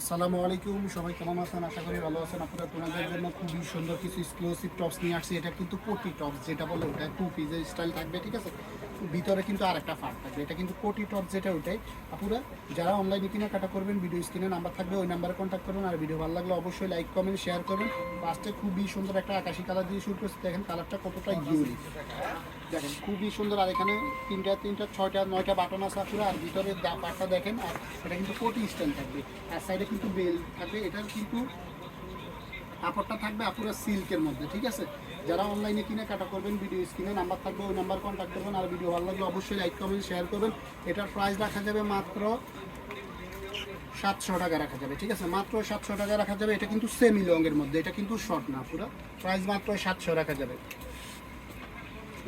আসসালামু আলাইকুম, সবাই কেমন আছেন? আশা করি ভালো আছেন। আপনারা তোমাদের জন্য খুবই সুন্দর কিছু এক্সক্লুসিভ টপস নিয়ে আসছি। এটা কিন্তু কোটি টপস যেটা বলে ওটা টু পিজের স্টাইল থাকবে, ঠিক আছে? ভিতরে কিন্তু আরেকটা ফাট থাকবে। এটা কিন্তু কোটি টপ যেটা ওইটাই। আপুরা, যারা অনলাইনে কেনাকাটা করবেন ভিডিও স্ক্রিনে নাম্বার থাকবে, ওই নাম্বারে কন্ট্যাক্ট করবেন আর ভিডিও ভালো লাগলে অবশ্যই লাইক কমেন্ট শেয়ার করবেন ফার্স্টে খুবই সুন্দর একটা আকাশি কালার দিয়ে শুরু করছে। দেখেন কালারটা কতটা ইউনিক দেখেন, খুবই সুন্দর। আর এখানে তিনটা তিনটা, ছয়টা, নয়টা বাটন আছে আপুরা। আর ভিতরে পাটটা দেখেন, আর এটা কিন্তু কোটি স্টাইল থাকবে। আর সাইডে কিন্তু বেল থাকবে। এটার কিন্তু কাপড়টা থাকবে আপুরা সিল্কের মধ্যে, ঠিক আছে? যারা অনলাইনে কিনে কাটা করবেন ভিডিও স্ক্রিনে নাম্বার থাকবে, ওই নাম্বার কন্ট্যাক্ট করবেন আর ভিডিও ভালো লাগলে অবশ্যই লাইক করবেন শেয়ার করবেন। এটার প্রাইস রাখা যাবে মাত্র সাতশো টাকা রাখা যাবে, ঠিক আছে? মাত্র সাতশো টাকা রাখা যাবে, এটা কিন্তু সেমি লংয়ের মধ্যে, এটা কিন্তু শর্ট না পুরো। প্রাইস মাত্র সাতশো রাখা যাবে।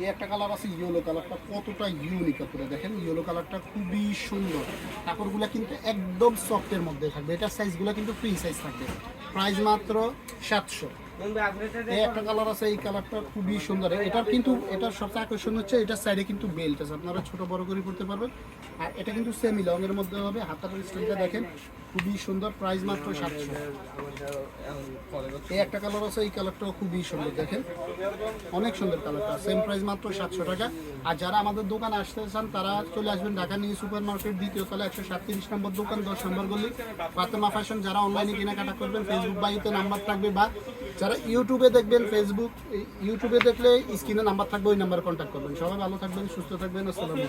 এই একটা কালার আছে ইয়েলো কালারটা কতটা ইউনিক পুরো দেখেন? ইয়েলো কালারটা খুবই সুন্দর। কাপড়গুলো কিন্তু একদম সফটের মধ্যে থাকবে এটার সাইজগুলো কিন্তু ফ্রি সাইজ থাকবে। প্রাইস মাত্র সাতশো। একটা কালার আছে এই কালারটা খুবই সুন্দর। এটার কিন্তু এটার সবচেয়ে আকর্ষণ হচ্ছে এটার সাইডে কিন্তু বেল্ট আছে। আপনারা ছোট বড় করে করতে পারবেন। আর এটা কিন্তু সেমি লং এর মধ্যে হবে। হাতার স্টাইলটা দেখেন খুবই সুন্দর প্রাইস মাত্র সাতশো। এই একটা কালার আছে এই কালারটাও খুবই সুন্দর দেখেন। অনেক সুন্দর কালারটা সেম প্রাইস মাত্র সাতশো টাকা। আর যারা আমাদের দোকানে আসতে চান তারা চলে আসবেন ঢাকা নিউ সুপার মার্কেট দ্বিতীয় তলা একশো সাতত্রিশ নম্বর দোকান দশ নম্বর গলি। ফাতেমা ফ্যাশন যারা অনলাইনে কেনাকাটা করবেন ফেসবুক বাড়িতে নাম্বার থাকবে বা যারা ইউটিউবে দেখবেন ফেসবুক ইউটিউবে দেখলে স্ক্রিনে নাম্বার থাকবে, ওই নাম্বারে কন্ট্যাক্ট করবেন। সবাই ভালো থাকবেন, সুস্থ থাকবেন, আসসালামু